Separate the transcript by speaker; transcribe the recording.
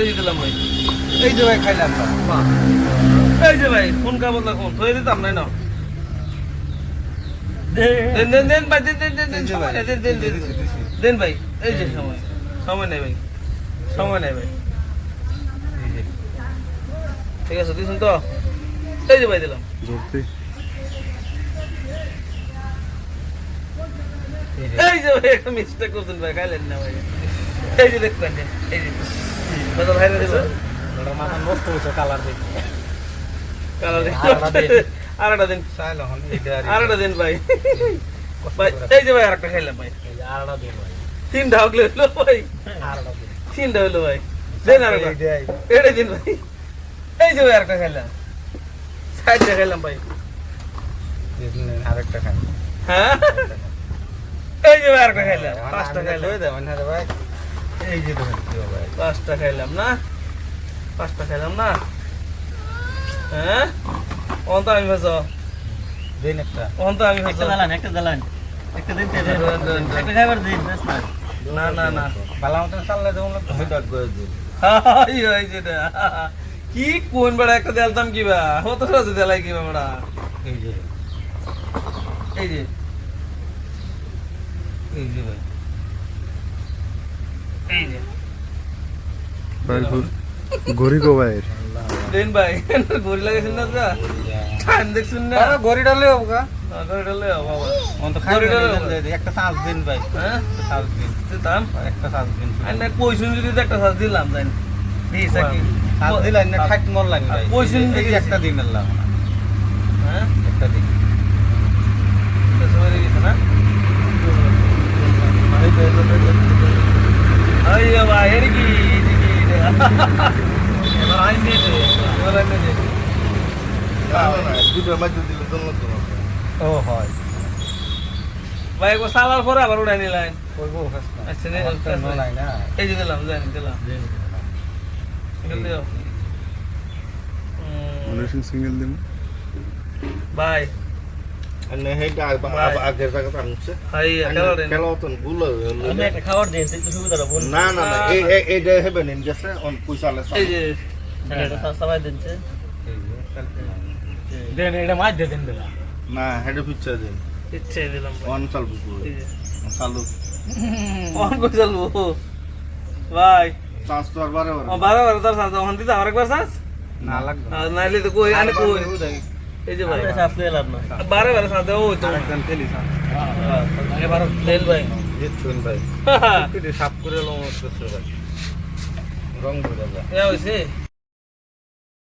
Speaker 1: এই যে দিলাম ভাই।
Speaker 2: এই যে ভাই খাইলাম
Speaker 1: এই যে ভাই ফোন কাবল কোন ধরে দিতাম না। দেন দেন দেন ভাই দেন দেন দেন দেন
Speaker 2: এই যে
Speaker 1: সময়
Speaker 2: ভাই,
Speaker 1: নাই, দেন দেন দেন।
Speaker 2: দিছি, দিছি।
Speaker 1: দেন ভাই এই যে সময়। সময় নাই ভাই সময় নাই ভাই। ঠিক আছে দিছেন তো? এই যে ভাই দিলাম।
Speaker 2: এই যে
Speaker 1: ভাই একটা মিস্টেক করছেন ভাই খাইলেন না ভাই। এই যে দেখবেন এই যে।
Speaker 2: আরেকটা দিন।
Speaker 1: আরেকটা দিন। ভাই। ভাই এই যে ভাই আরেকটা খাইলাম ভাই।
Speaker 2: এই যে আরেকটা দিন ভাই।
Speaker 1: তিনটা হকলে হলো ভাই। তিনটা হলো ভাই। দেন আরেকটা।
Speaker 2: এইটাই।
Speaker 1: দিন ভাই। এই যে ভাই আরেকটা খাইলাম। সাইডটা খাইলাম ভাই।
Speaker 2: আরেকটা খান।
Speaker 1: হ্যাঁ? এই যে ভাই আরেকটা খাইলাম। পাঁচটা খাইলাম।
Speaker 2: খাইলাম। ভাই এই যে দেখেন কি ভাই
Speaker 1: পাঁচটা খাইলাম না? পাঁচটা খাইলাম না? হ্যাঁ? অন আমি ভেসো
Speaker 2: দিন একটা।
Speaker 1: অন তো আমি ভেসো
Speaker 3: একটা দালান একটা দেন। একটা দিন না।
Speaker 1: না না না।
Speaker 2: বালা মতন চাললে দেবো না হেড করে দিন।
Speaker 1: হাই হাই যেটা কি কোন বেড়া একটা দেলতাম কি বা? হতো সহজে দেলাই কি বা বেড়া?
Speaker 2: এই যে।
Speaker 1: এই যে।
Speaker 2: এই যে ভাই।
Speaker 1: এই যে।
Speaker 4: ভাই
Speaker 1: দেন ভাই গড়ি লাগাইছেন না যা টাইম দেখছেন না?
Speaker 2: আরে গড়ি ডালে
Speaker 1: হ্যাঁ, গড়ি ডালে বাবা।
Speaker 2: অন তো
Speaker 1: গড়ি ডালে
Speaker 2: একটা চান্স দিন ভাই।
Speaker 1: হ্যাঁ?
Speaker 2: একটা চান্স দিন।
Speaker 1: দিতাম
Speaker 2: একটা চান্স দিন।
Speaker 1: আর না কইছুন যদি একটা সাজ দিলাম জানি দিস কি।
Speaker 2: চান্স দিলেন না ঠাক মন লাগে ভাই।
Speaker 1: পয়সা নিতে
Speaker 2: এই যে
Speaker 1: গেছি।
Speaker 2: একটা দিন আল্লাহ
Speaker 1: হ্যাঁ
Speaker 2: একটা দিন
Speaker 1: শেষ হয়ে গেছে না আই বাবা এর কি এই যে কি রে? এবার আইন দিয়ে দে এবার আইন
Speaker 2: ও হয়
Speaker 1: ভাই একবার সালার পরে আবার উড়াই নিলেন
Speaker 2: ওই গো খাস না
Speaker 1: আচ্ছা, নে, খাস না।
Speaker 4: দিম
Speaker 1: ভাই
Speaker 3: আমি একটা খাবার দিন সুবিধা
Speaker 5: না না না এই এই- এইটা হেবে নিন গেছে অন পয়সা
Speaker 3: সবাই দিচ্ছে
Speaker 2: দেন এটা মাছ দিয়ে দেন দিলা
Speaker 5: না হেডে পিচ্ছে দিন
Speaker 1: ইচ্ছে দিলাম।
Speaker 5: অন চালবু চালু
Speaker 1: অন কই চলবো ভাই
Speaker 5: চান্স তো আর বারে বারে
Speaker 1: বারো বারো তার সাথে অন দিতে আরেকবার চাস
Speaker 2: না লাগবে
Speaker 1: আর নাইলে তো কই আনে কই এই যে ভাই।
Speaker 3: আসলে লাভ না।
Speaker 1: বারে বারে সাথে ও তো।
Speaker 2: আরেকজন খেলি চান্স
Speaker 1: এবার তেল ভাই।
Speaker 5: জিতছেন ভাই। সাপ করে লম ভাই।
Speaker 2: রং বুঝা যায়
Speaker 1: এ হইছে?